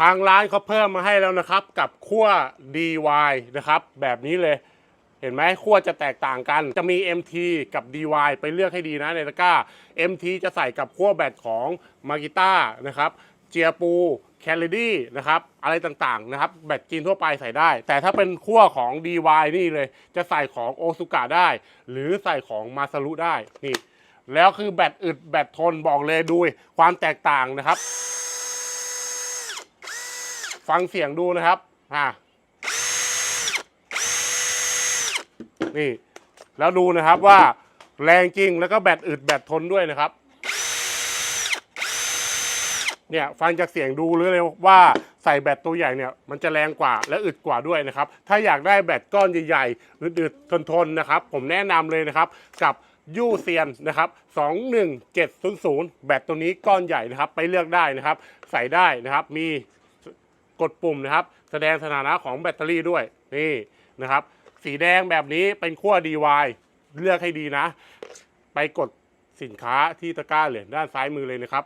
ทางร้านเขาเพิ่มมาให้แล้วนะครับ กับขั้ว DY นะครับ แบบนี้เลย เห็นไหมขั้วจะแตกต่างกัน จะมี MT กับ DY ไปเลือกให้ดีนะในตะกร้า MT จะใส่กับขั้วแบตของมากิต้านะครับเจียปูแคลดี้นะครับอะไรต่างๆนะครับ แบตจีนทั่วไปใส่ได้ แต่ถ้าเป็นขั้วของ DY นี่เลย จะใส่ของโอซุกะได้ หรือใส่ของมาซารุได้นี่แล้วคือแบตอึดแบตทนบอกเลยดูความแตกต่างนะครับ ฟังเสียงดูนะครับอ่านี่ แล้วดูนะครับว่าแรงจริงแล้วก็แบตอึดแบตทนด้วยนะครับ เนี่ยฟังจากเสียงดูรู้เลยว่าใส่แบตตัวใหญ่เนี่ยมันจะแรงกว่าและอึดกว่าด้วยนะครับ ถ้าอยากได้แบตก้อนใหญ่ๆอึดๆทนๆนะครับ ผมแนะนำเลยนะครับกับยูเซียนนะครับ21700 แบตตัวนี้ก้อนใหญ่นะครับ ไปเลือกได้นะครับ ใส่ได้นะครับ มี กดปุ่มนะครับ แสดงสถานะของแบตเตอรี่ด้วยนี่นะครับ สีแดงแบบนี้เป็นขั้ว DY เลือกให้ดีนะ ไปกดสินค้าที่ตะกร้าเหรียญด้านซ้ายมือเลยนะครับ